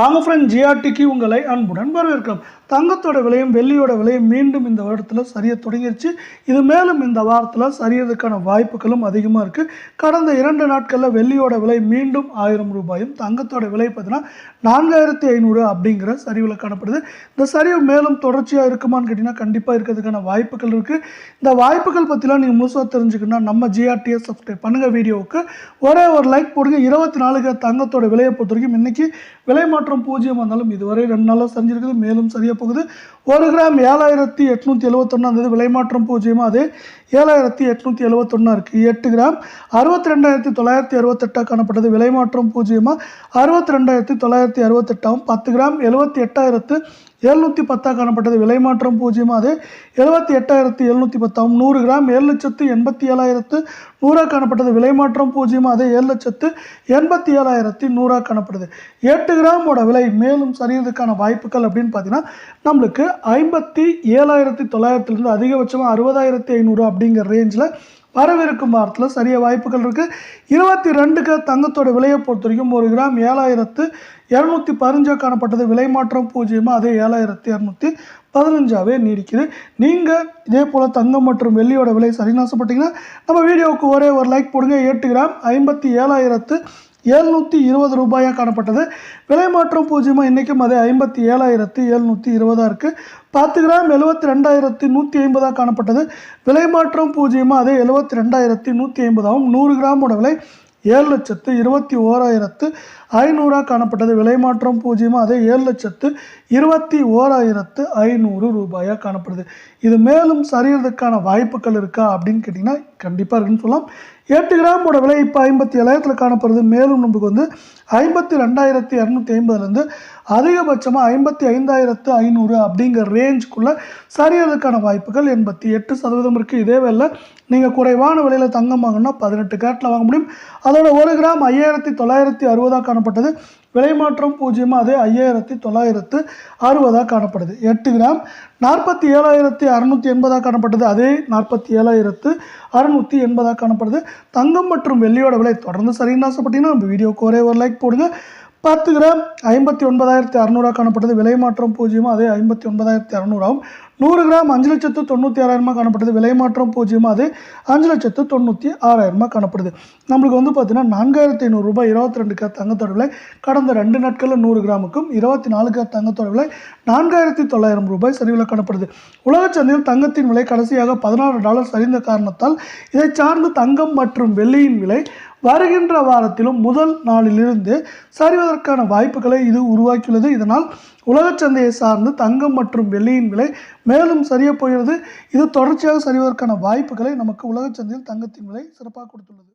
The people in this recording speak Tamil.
வாங்க ஃப்ரெண்ட் ஜிஆர்டிக்கு உங்களை அன்புடன் வரவேற்கிறோம். தங்கத்தோட விலையும் வெள்ளியோட விலையும் மீண்டும் இந்த வருடத்தில் சரிய தொடங்கிருச்சு. இது மேலும் இந்த வாரத்தில் சரியறதுக்கான வாய்ப்புகளும் அதிகமாக இருக்குது கடந்த இரண்டு நாட்களில் வெள்ளியோட விலை மீண்டும் ஆயிரம் ரூபாயும் தங்கத்தோட விலை பார்த்தீங்கன்னா நான்காயிரத்தி ஐநூறு அப்படிங்கிற சரிவில் காணப்படுது. இந்த சரிவு மேலும் தொடர்ச்சியாக இருக்குமான்னு கேட்டிங்கன்னா கண்டிப்பாக இருக்கிறதுக்கான வாய்ப்புகள் இருக்குது இந்த வாய்ப்புகள் பற்றிலாம் நீங்கள் முழுசாக தெரிஞ்சுக்கணும்னா நம்ம ஜிஆர்டியை சப்ஸ்கிரைப் பண்ணுங்கள் வீடியோவுக்கு. ஒரே ஒரு லைக் போடுங்க. இருபத்தி நாலுக்கு தங்கத்தோட விலையை பொறுத்த வரைக்கும் இன்றைக்கி விலை மாற்றம் பூஜ்ஜியம் வந்தாலும் இதுவரை ரெண்டு நாளாக செஞ்சுருக்குது மேலும் சரியாக போகுது. ஒரு கிராம் ஏழாயிரத்தி எட்நூற்றி எழுபத்தொன்னா இருந்தது விலை மாற்றம் பூஜ்ஜியமாக அது ஏழாயிரத்தி எட்நூற்றி எழுபத்தொன்னா இருக்குது எட்டு கிராம் அறுபத்தி ரெண்டாயிரத்தி தொள்ளாயிரத்தி அறுபத்தெட்டாக காணப்பட்டது. விலை மாற்றம் பூஜ்ஜியமாக அறுபத்தி ரெண்டாயிரத்தி தொள்ளாயிரத்தி அறுபத்தெட்டாகவும் பத்து கிராம் எழுபத்தி எட்டாயிரத்து எழுநூற்றி பத்தாக காணப்பட்டது. விலை மாற்றம் பூஜ்ஜியமாக அது எழுபத்தி எட்டாயிரத்தி எழுநூற்றி பத்தாகும் நூறு கிராம் ஏழு லட்சத்து எண்பத்தி ஏழாயிரத்து நூறாக காணப்பட்டது. விலை மாற்றம் பூஜ்ஜியமாக அது ஏழு லட்சத்து எண்பத்தி ஏழாயிரத்தி நூறாக காணப்படுது. எட்டு கிராமோட விலை மேலும் சரியறதுக்கான வாய்ப்புகள் அப்படின்னு பார்த்தீங்கன்னா நம்மளுக்கு ஐம்பத்தி ஏழாயிரத்தி தொள்ளாயிரத்துலேருந்து அதிகபட்சமாக அறுபதாயிரத்தி ஐநூறு அப்படிங்கிற ரேஞ்சில் வரவிருக்கும் வாரத்தில் சரிய வாய்ப்புகள் இருக்குது இருபத்தி ரெண்டுக்கு தங்கத்தோட விலையை பொறுத்த வரைக்கும் ஒரு கிராம் ஏழாயிரத்து இரநூத்தி பதினஞ்சாக காணப்பட்டது. விலை மாற்றம் பூஜ்ஜியமாக அதே ஏழாயிரத்து இரநூத்தி பதினஞ்சாவே நீடிக்குது. நீங்கள் இதே போல் தங்கம் மற்றும் வெள்ளியோட விலை சரின்னு ஆசைப்பட்டீங்கன்னா நம்ம வீடியோவுக்கு ஒரே ஒரு லைக் போடுங்க. எட்டு கிராம் ஐம்பத்தி ஏழாயிரத்து எழுநூற்றி இருபது ரூபாயாக காணப்பட்டது. விலை மாற்றம் பூஜ்ஜியமாக இன்றைக்கும் அதே ஐம்பத்தி ஏழாயிரத்து எழுநூற்றி இருபதாக இருக்குது பத்து கிராம் எழுபத்தி ரெண்டாயிரத்தி நூற்றி ஐம்பதாக காணப்பட்டது. விலை மாற்றம் பூஜ்ஜியமாக அதே எழுபத்தி ரெண்டாயிரத்தி நூற்றி ஐம்பதாகவும் நூறு கிராமோட விலை ஏழு லட்சத்து இருபத்தி ஓராயிரத்து ஐநூறாக காணப்பட்டது. விலை மாற்றம் பூஜ்ஜியமாக அதே ஏழு லட்சத்து இருபத்தி ஓராயிரத்து ஐநூறு ரூபாயாக காணப்படுது. இது மேலும் சரியறதுக்கான வாய்ப்புகள் இருக்கா அப்படின்னு கேட்டிங்கன்னா கண்டிப்பாக இருக்குன்னு சொல்லலாம். எட்டு கிராமோட விலை இப்போ ஐம்பத்தி ஏழாயிரத்தில் காணப்படுது. மேலும் நமக்கு வந்து ஐம்பத்தி ரெண்டாயிரத்தி இரநூத்தி ஐம்பதுலேருந்து அதிகபட்சமாக ஐம்பத்தி ஐந்தாயிரத்து ஐநூறு அப்படிங்கிற ரேஞ்சுக்குள்ளே சரியறதுக்கான வாய்ப்புகள் எண்பத்தி எட்டு சதவீதம் இருக்குது இதே வேலை நீங்கள் குறைவான விலையில் தங்கம் வாங்கினா பதினெட்டு கேரட்டில் வாங்க முடியும். அதோட ஒரு கிராம் ஐயாயிரத்தி தொள்ளாயிரத்தி அறுபதாக காணப்பட்டது. விலை மாற்றம் பூஜ்ஜியமாக அதே ஐயாயிரத்தி தொள்ளாயிரத்து அறுபதாக காணப்படுது. எட்டு கிராம் நாற்பத்தி ஏழாயிரத்தி அறநூற்றி எண்பதாக காணப்பட்டது. அதே நாற்பத்தி ஏழாயிரத்து அறநூற்றி எண்பதாக காணப்படுது. தங்கம் மற்றும் வெள்ளியோட விலை தொடர்ந்து சரின்னு ஆசைப்பட்டீங்கன்னா நம்ம வீடியோக்கு ஒரே ஒரு லைக் போடுங்க. பத்து கிராம் ஐம்பத்தி ஒன்பதாயிரத்தி அறநூறாக காணப்பட்டது. விலை மாற்றம் பூஜ்ஜியமாக அதே ஐம்பத்தி ஒன்பதாயிரத்தி அறநூறாகும் நூறு கிராம் அஞ்சு லட்சத்து தொண்ணூற்றி ஆறாயிரமாக காணப்படுது. விலை மாற்றம் பூஜ்ஜியமாக அது அஞ்சு லட்சத்து தொண்ணூற்றி ஆறாயிரமாக காணப்படுது. நம்மளுக்கு வந்து பார்த்தீங்கன்னா நான்காயிரத்தி ஐநூறு ரூபாய் இருபத்தி ரெண்டு கிராம் தங்கத்தோட விலை கடந்த ரெண்டு நாட்களில் நூறு கிராமுக்கும் இருபத்தி நாலு கிராம் தங்கத்தோட விலை நான்காயிரத்தி தொள்ளாயிரம் ரூபாய் சரிவில் காணப்படுது. உலக சந்தையில் தங்கத்தின் விலை கடைசியாக பதினாறு டாலர் சரிந்த காரணத்தால் இதை சார்ந்து தங்கம் மற்றும் வெள்ளியின் விலை வருகின்ற வாரத்திலும் முதல் நாளிலிருந்து சரிவதற்கான வாய்ப்புகளை இது உருவாக்கியுள்ளது. இதனால் உலகச் சந்தையை சார்ந்து தங்கம் மற்றும் வெள்ளியின் விலை மேலும் சரியப் போகிறது. இது தொடர்ச்சியாக சரிவதற்கான வாய்ப்புகளை நமக்கு உலகச் சந்தையில் தங்கத்தின் விலை சிறப்பாக கொடுத்துள்ளது.